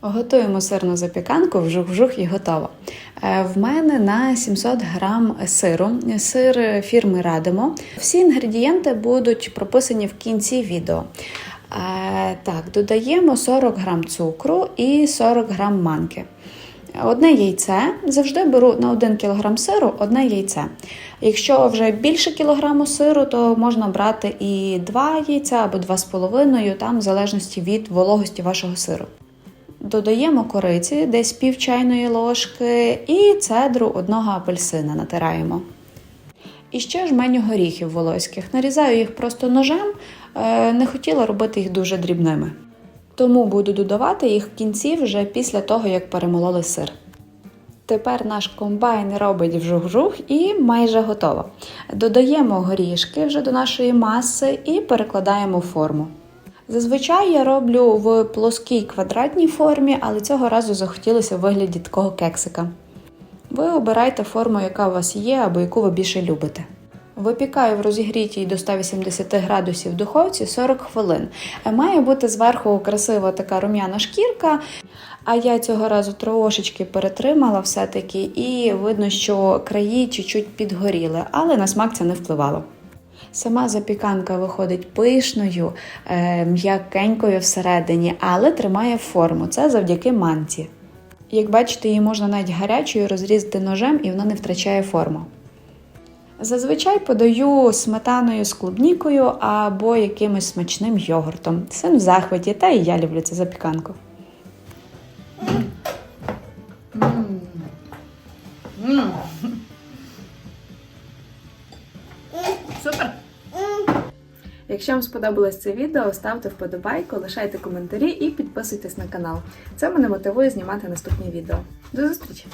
Готуємо сирну запіканку, вжух-вжух і готово. Е, В мене на 700 грам сиру, сир фірми Радимо. Всі інгредієнти будуть прописані в кінці відео. Е, Так, додаємо 40 грам цукру і 40 грам манки. Одне яйце завжди беру на 1 кг сиру одне яйце. Якщо вже більше кілограму сиру, то можна брати і 2 яйця або 2,5, там в залежності від вологості вашого сиру. Додаємо кориці, десь пів чайної ложки, і цедру одного апельсина натираємо. І ще жменю горіхів волоських. Нарізаю їх просто ножем, е, не хотіла робити їх дуже дрібними. Тому буду додавати їх в кінці вже після того, як перемололи сир. Тепер наш комбайн робить вжух-вжух і майже готово. Додаємо горішки вже до нашої маси і перекладаємо форму. Зазвичай я роблю в плоскій квадратній формі, але цього разу захотілося в вигляді такого кексика. Ви обирайте форму, яка у вас є, або яку ви більше любите. Випікаю в розігрітій до 180 градусів духовці 40 хвилин. Е, Має бути зверху красива така рум'яна шкірка, а я цього разу трошечки перетримала все-таки, і видно, що краї чуть-чуть підгоріли, але на смак це не впливало. Сама запіканка виходить пишною, е, м'якенькою всередині, але тримає форму. Це завдяки манці. Як бачите, її можна навіть гарячою розрізати ножем і вона не втрачає форму. Зазвичай подаю сметаною з клубнікою або якимось смачним йогуртом. Син в захваті, та і я люблю цю запіканку. Супер! Якщо вам сподобалось це відео, ставте вподобайку, лишайте коментарі і підписуйтесь на канал. Це мене мотивує знімати наступні відео. До зустрічі!